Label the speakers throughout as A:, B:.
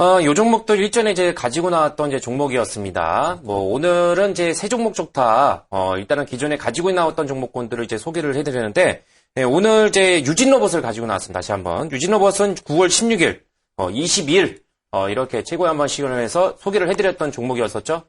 A: 어, 요 종목들 일전에 이제 가지고 나왔던 이제 종목이었습니다. 뭐, 오늘은 이제 세 종목 좋다. 어, 일단은 기존에 가지고 나왔던 종목군들을 이제 소개를 해드리는데, 예, 오늘 이제 유진 로봇을 가지고 나왔습니다. 다시 한번. 유진 로봇은 9월 16일, 어, 22일, 어, 이렇게 최고의 한번 시간을 해서 소개를 해드렸던 종목이었었죠.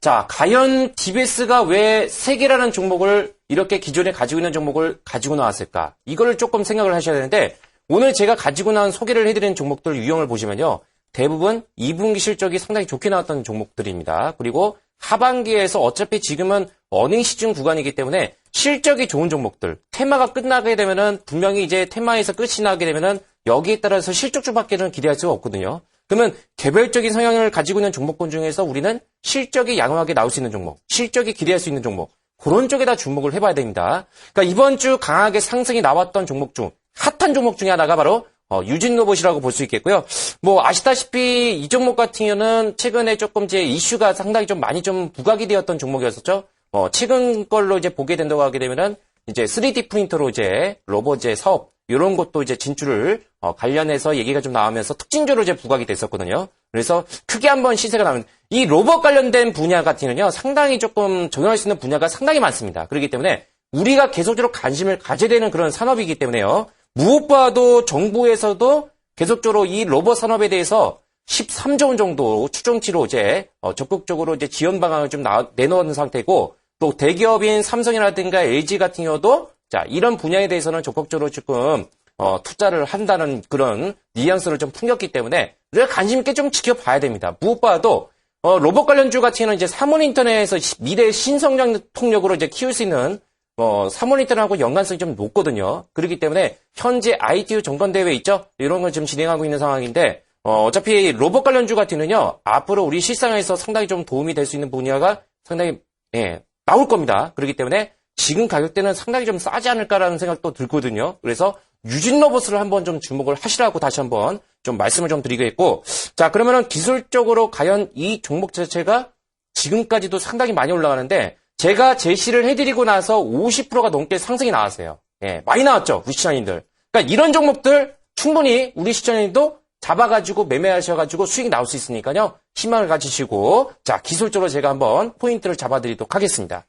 A: 자, 과연 DBS가 왜 세개라는 종목을 이렇게 기존에 가지고 있는 종목을 가지고 나왔을까? 이거를 조금 생각을 하셔야 되는데, 오늘 제가 가지고 나온 소개를 해드린 종목들 유형을 보시면요. 대부분 2분기 실적이 상당히 좋게 나왔던 종목들입니다. 그리고 하반기에서 어차피 지금은 어닝 시즌 구간이기 때문에 실적이 좋은 종목들, 테마가 끝나게 되면은 분명히 이제 테마에서 끝이 나게 되면은 여기에 따라서 실적주밖에는 기대할 수가 없거든요. 그러면 개별적인 성향을 가지고 있는 종목군 중에서 우리는 실적이 양호하게 나올 수 있는 종목, 실적이 기대할 수 있는 종목, 그런 쪽에다 주목을 해봐야 됩니다. 그러니까 이번 주 강하게 상승이 나왔던 종목 중 핫한 종목 중에 하나가 바로 어, 유진 로봇이라고 볼 수 있겠고요. 뭐 아시다시피 이 종목 같은 경우는 최근에 조금 이제 이슈가 상당히 좀 많이 좀 부각이 되었던 종목이었었죠. 어, 최근 걸로 이제 보게 된다고 하게 되면은 이제 3D 프린터로 이제 로봇의 사업 이런 것도 이제 진출을 어, 관련해서 얘기가 좀 나오면서 특징적으로 이제 부각이 됐었거든요. 그래서 크게 한번 시세가 나면 이 로봇 관련된 분야 같은 경우는요 상당히 조금 적용할 수 있는 분야가 상당히 많습니다. 그렇기 때문에 우리가 계속적으로 관심을 가져야 되는 그런 산업이기 때문에요. 무엇보다도 정부에서도 계속적으로 이 로봇 산업에 대해서 13조 원 정도 추정치로 이제 어, 적극적으로 이제 지원 방안을 좀 나- 내놓은 상태고 또 대기업인 삼성이라든가 LG 같은 경우도 자 이런 분야에 대해서는 적극적으로 지금 어, 투자를 한다는 그런 뉘앙스를 좀 풍겼기 때문에 우리가 관심 있게 좀 지켜봐야 됩니다. 무엇보다도 어, 로봇 관련주 같은 경우는 이제 사모인터넷에서 미래 신성장 통력으로 이제 키울 수 있는 어, 사모니터하고 연관성이 좀 높거든요. 그렇기 때문에 현재 ITU 정권대회 있죠? 이런 걸 지금 진행하고 있는 상황인데, 어, 차피 로봇 관련주 같은 경우는요, 앞으로 우리 실생활에서 상당히 좀 도움이 될 수 있는 분야가 상당히, 예, 나올 겁니다. 그렇기 때문에 지금 가격대는 상당히 좀 싸지 않을까라는 생각도 들거든요. 그래서 유진 로봇을 한번 좀 주목을 하시라고 다시 한번 좀 말씀을 좀 드리겠고, 자, 그러면은 기술적으로 과연 이 종목 자체가 지금까지도 상당히 많이 올라가는데 제가 제시를 해드리고 나서 50%가 넘게 상승이 나왔어요. 예, 많이 나왔죠, 우리 시장님들. 그러니까 이런 종목들 충분히 우리 시장님도 잡아가지고 매매하셔가지고 수익이 나올 수 있으니까요. 희망을 가지시고 자 기술적으로 제가 한번 포인트를 잡아드리도록 하겠습니다.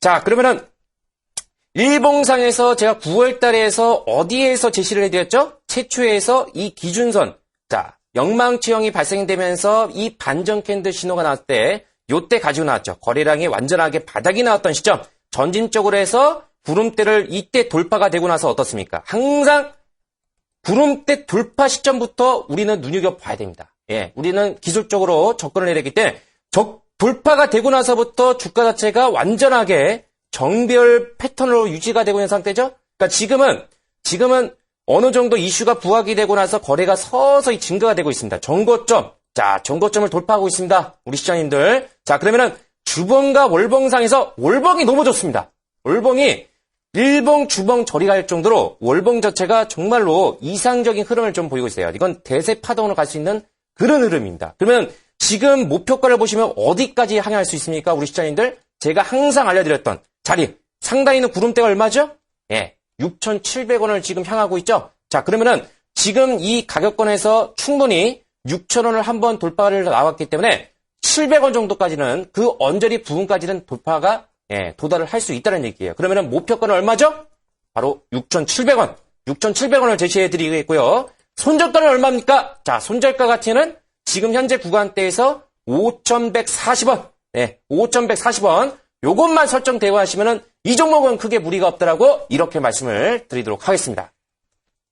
A: 자 그러면은 일봉상에서 제가 9월달에서 어디에서 제시를 해드렸죠? 최초에서 이 기준선 자 영망치형이 발생되면서 이 반전 캔들 신호가 나왔을 때 요때 가지고 나왔죠. 거래량이 완전하게 바닥이 나왔던 시점. 전진적으로 해서 구름대를 이때 돌파가 되고 나서 어떻습니까? 항상 구름대 돌파 시점부터 우리는 눈여겨봐야 됩니다. 예, 우리는 기술적으로 접근을 되기 때문에 적, 돌파가 되고 나서부터 주가 자체가 완전하게 정별 패턴으로 유지가 되고 있는 상태죠. 그러니까 지금은 지금은 어느 정도 이슈가 부각이 되고 나서 거래가 서서히 증가가 되고 있습니다. 정고점. 자, 정고점을 돌파하고 있습니다. 우리 시장님들. 자, 그러면은 주봉과 월봉상에서 월봉이 너무 좋습니다. 월봉이 일봉 주봉 저리 갈 정도로 월봉 자체가 정말로 이상적인 흐름을 좀 보이고 있어요. 이건 대세 파동으로 갈 수 있는 그런 흐름입니다. 그러면 지금 목표가를 보시면 어디까지 향할 수 있습니까? 우리 시장님들. 제가 항상 알려드렸던 자리. 상당히 있는 구름대가 얼마죠? 예. 6,700원을 지금 향하고 있죠? 자, 그러면은 지금 이 가격권에서 충분히 6,000원을 한 번 돌파를 나왔기 때문에 700원 정도까지는 그 언저리 부분까지는 돌파가 예, 도달을 할 수 있다는 얘기예요. 그러면은 목표가는 얼마죠? 바로 6,700원. 6,700원을 제시해 드리겠고요. 손절가는 얼마입니까? 자, 손절가 경우는 지금 현재 구간대에서 5,140원. 네, 5,140원. 요것만 설정되고 하시면은 이 종목은 크게 무리가 없더라고 이렇게 말씀을 드리도록 하겠습니다.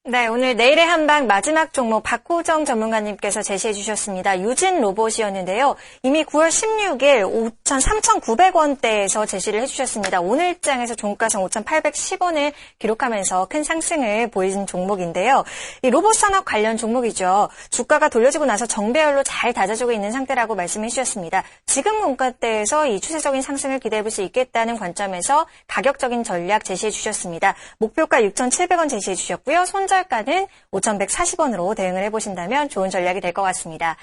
B: 네, 오늘 내일의 한방 마지막 종목 박호정 전문가님께서 제시해 주셨습니다. 유진 로봇이었는데요. 이미 9월 16일 5천 3,900원대에서 제시를 해 주셨습니다. 오늘 장에서 종가상 5,810원을 기록하면서 큰 상승을 보인 종목인데요. 이 로봇 산업 관련 종목이죠. 주가가 돌려지고 나서 정배열로 잘 다져지고 있는 상태라고 말씀해 주셨습니다. 지금 원가대에서 이 추세적인 상승을 기대해 볼 수 있겠다는 관점에서 가격적인 전략 제시해 주셨습니다. 목표가 6,700원 제시해 주셨고요. 손 절가는 5,140원으로 대응을 해보신다면 좋은 전략이 될 것 같습니다.